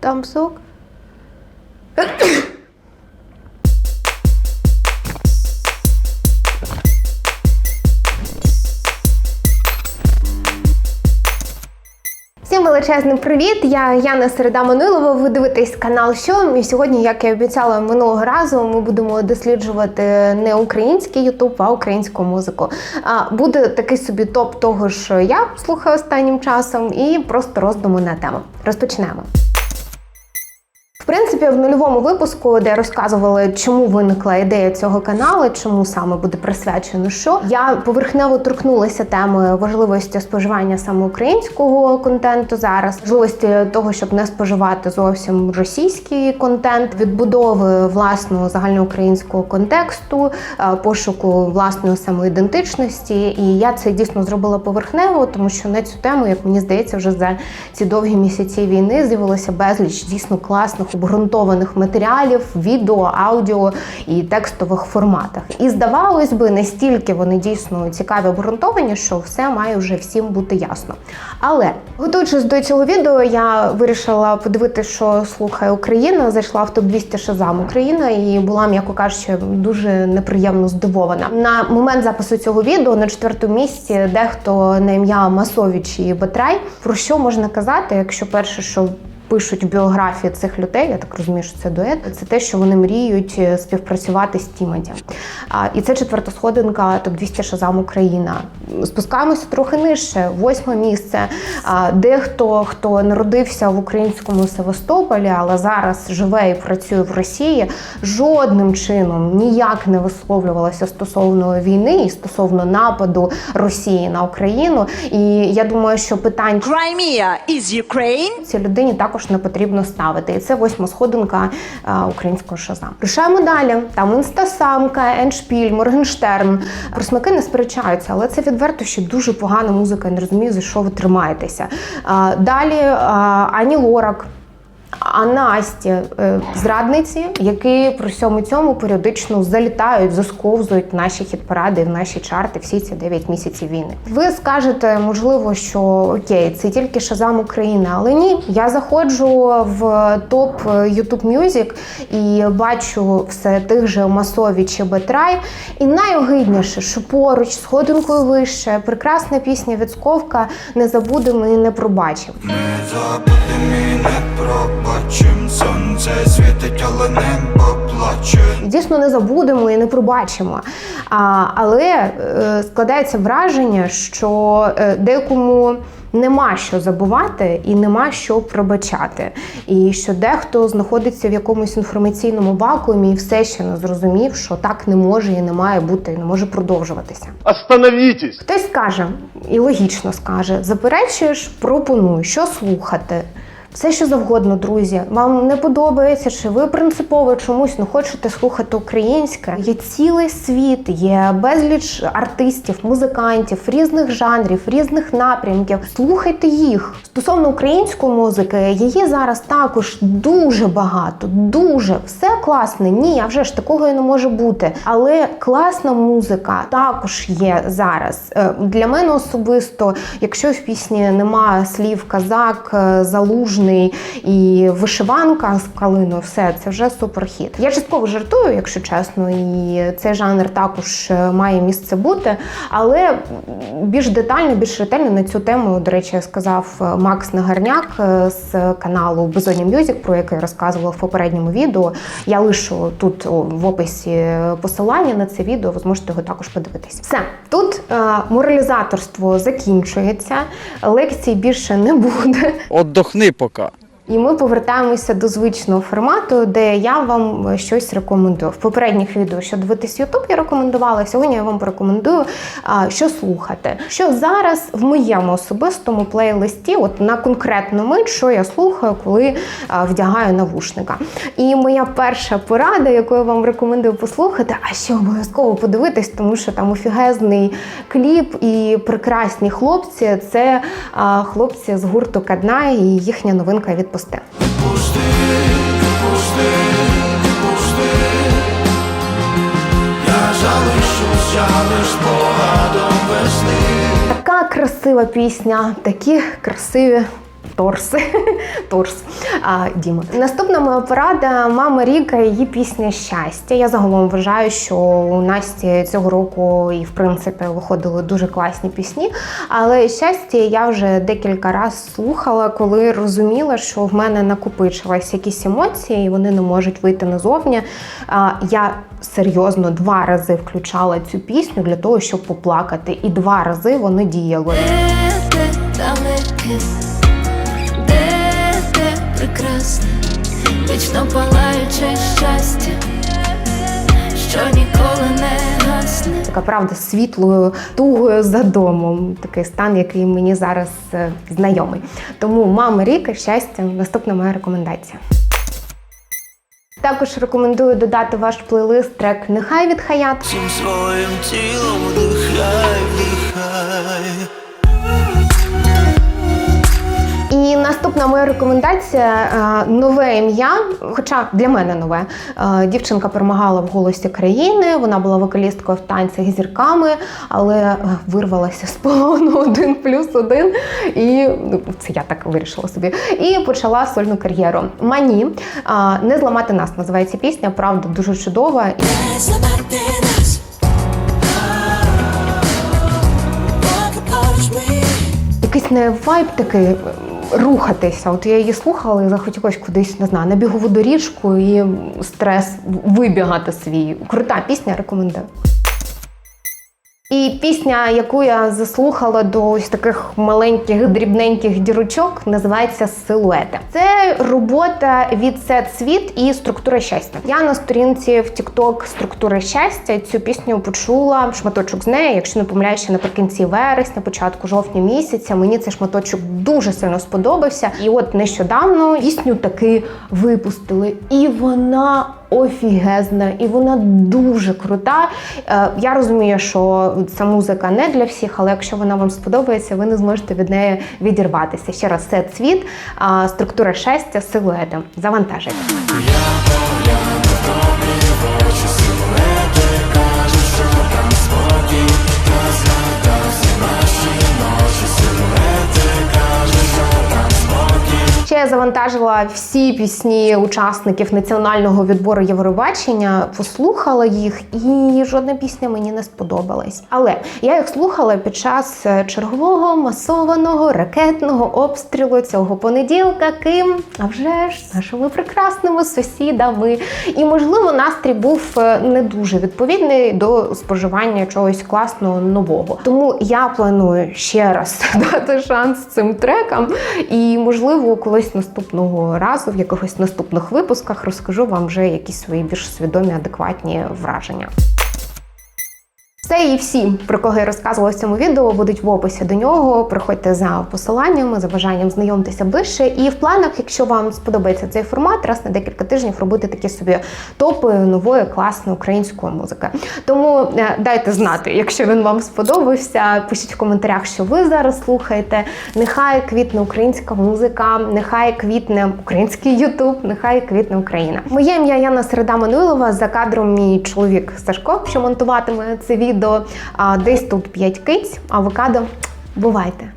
Там сок. Всім величезний привіт! Я Яна Середа Манилова. Ви дивитесь канал Що. І сьогодні, як я обіцяла минулого разу, ми будемо досліджувати не український Ютуб, а українську музику. Буде такий собі топ того, що я слухаю останнім часом, і просто роздуми на тему. Розпочнемо. Принципі, в нульовому випуску, де розказували, чому виникла ідея цього каналу, чому саме буде присвячено що, я поверхнево торкнулася теми важливості споживання саме українського контенту зараз, важливості того, щоб не споживати зовсім російський контент, відбудови власного загальноукраїнського контексту, е, пошуку власної самоідентичності. І я це дійсно зробила поверхнево, тому що на цю тему, як мені здається, вже за ці довгі місяці війни з'явилося безліч дійсно класних обґрунтованих матеріалів, відео, аудіо і текстових форматах. І здавалось би, настільки вони дійсно цікаві обґрунтовані, що все має вже всім бути ясно. Але готуючись до цього відео, я вирішила подивитися, що слухає Україна. Зайшла в топ 200 Шазам Україна і була, м'яко кажучи, дуже неприємно здивована. На момент запису цього відео на четвертому місці дехто на ім'я Масовіч і Батрай. Про що можна казати, якщо перше, що пишуть в біографії цих людей, я так розумію, що це дует, це те, що вони мріють е, співпрацювати з Тімаді. А, І це четверта сходинка топ 200 Шазам Україна. Спускаємося трохи нижче, восьме місце. А, Дехто, хто народився в українському Севастополі, але зараз живе і працює в Росії, жодним чином ніяк не висловлювалося стосовно війни і стосовно нападу Росії на Україну. І я думаю, що питань Crimea is Ukraine. цій людині також не потрібно ставити. І це восьма сходинка е, українського шаза. Рушаємо далі. Там інстасамка, Еншпіль, Моргенштерн. Просмаки не сперечаються, але це відверто що дуже погана музика. Я не розумію, за що ви тримаєтеся. Е, Далі е, Ані Лорак. А Насті е, зрадниці, які при всьому цьому періодично залітають, засковзують наші хіт-паради, в наші чарти всі ці 9 місяців війни. Ви скажете, можливо, що окей, це тільки Шазам України, але ні. Я заходжу в топ YouTube Music і бачу все тих же Масові чи Бетрай. І найогидніше, що поруч сходинкою вище, прекрасна пісня від Сковка не забудемо і не пробачимо. Не забудем і не пробачим Сонце світить, але небо плаче Дійсно не забудемо і не пробачимо. А, але е, складається враження, що е, декому нема що забувати і нема що пробачати. І що дехто знаходиться в якомусь інформаційному вакуумі і все ще не зрозумів, що так не може і не має бути, і не може продовжуватися. Остановитесь! Хтось скаже, і логічно скаже: заперечуєш, пропоную, що слухати. Все, що завгодно, друзі. Вам не подобається, чи ви принципово чомусь не хочете слухати українське. Є цілий світ, є безліч артистів, музикантів, різних жанрів, різних напрямків. Слухайте їх. Стосовно української музики, її зараз також дуже багато, дуже все класне. Ні, а вже ж такого і не може бути. Але класна музика також є зараз. Е, Для мене особисто, якщо в пісні нема слів казак, е, залужний і вишиванка з калиною, все це вже суперхіт. Я частково жартую, якщо чесно, і цей жанр також е, має місце бути. Але більш детально, більш ретельно на цю тему, до речі, сказав е, Макс Нагарняк е, з каналу Безоні Мюзік, про який я розказувала в попередньому відео. Я лишу тут в описі посилання на це відео. Ви зможете його також подивитись. Все тут моралізаторство закінчується, лекцій більше не буде. Отдохни got І ми повертаємося до звичного формату, де я вам щось рекомендую. В попередніх відео, що дивитись Ютуб, я рекомендувала. Сьогодні я вам порекомендую, що слухати. Що зараз в моєму особистому плейлисті, от на конкретну мить, що я слухаю, коли вдягаю навушника. І моя перша порада, яку я вам рекомендую послухати, а ще обов'язково подивитись, тому що там офігезний кліп і прекрасні хлопці. Це хлопці з гурту Кадна і їхня новинка відпусти. Пусти, пусти, пусти Я залишуся лиш спогадом весни Така красива пісня, такі красиві торс. торс а, Діма. Наступна моя порада мама Ріка, її пісня Щастя. Я загалом вважаю, що у Насті цього року і в принципі виходили дуже класні пісні. Але щастя я вже декілька разів слухала, коли розуміла, що в мене накопичились якісь емоції, і вони не можуть вийти назовні. А, Я серйозно два рази включала цю пісню для того, щоб поплакати, і два рази воно діяло. Прекрасне, вічно палаюче щастя, що ніколи не гасне. Така правда світлою тугою за домом. Такий стан, який мені зараз е, знайомий. Тому мама Ріка, щастя, наступна моя рекомендація. Також рекомендую додати ваш плейлист трек Нехай від Хаят. Всім своїм тілом вдихай, вдихай І наступна моя рекомендація е, нове ім'я, хоча для мене нове. Е, Дівчинка перемагала в голосі країни. Вона була вокалісткою в танцях зірками, але е, вирвалася з полону один плюс один. І ну, це я так вирішила собі. І почала сольну кар'єру. Мані не зламати нас називається пісня. Правда, дуже чудова. Якийсь не вайб такий рухатися. От я її слухала і захотілося кудись, не знаю, на бігову доріжку і стрес вибігати свій. Крута пісня, рекомендую. І пісня, яку я заслухала до ось таких маленьких дрібненьких дірочок, називається Силуети. Це робота від Сет Світ і структура щастя. Я на сторінці в TikTok структура щастя цю пісню почула шматочок з неї, якщо не помиляюся, наприкінці вересня, початку жовтня місяця. Мені цей шматочок дуже сильно сподобався. І от нещодавно пісню таки випустили, і вона офігезна, і вона дуже крута. Е, Я розумію, що ця музика не для всіх, але якщо вона вам сподобається, ви не зможете від неї відірватися. Ще раз, це цвіт, структура щастя, силуети. Завантажуйте. Я завантажила всі пісні учасників національного відбору Євробачення, послухала їх, і жодна пісня мені не сподобалась. Але я їх слухала під час е, чергового масованого ракетного обстрілу цього понеділка. Ким? А вже ж нашими прекрасними сусідами. І можливо, настрій був е, не дуже відповідний до споживання чогось класного нового. Тому я планую ще раз дати шанс цим трекам, і можливо, колись наступного разу, в якихось наступних випусках, розкажу вам вже якісь свої більш свідомі, адекватні враження. Це і всі, про кого я розказувала в цьому відео, будуть в описі до нього. Приходьте за посиланнями, за бажанням знайомтеся ближче. І в планах, якщо вам сподобається цей формат, раз на декілька тижнів робити такі собі топи нової класної української музики. Тому е, дайте знати, якщо він вам сподобався. Пишіть в коментарях, що ви зараз слухаєте. Нехай квітне українська музика, нехай квітне український Ютуб, нехай квітне Україна. Моє ім'я Яна Середа Мануйлова. За кадром мій чоловік Сашко, що монтуватиме це відео. А десь тут 5 киць, авокадо. Бувайте!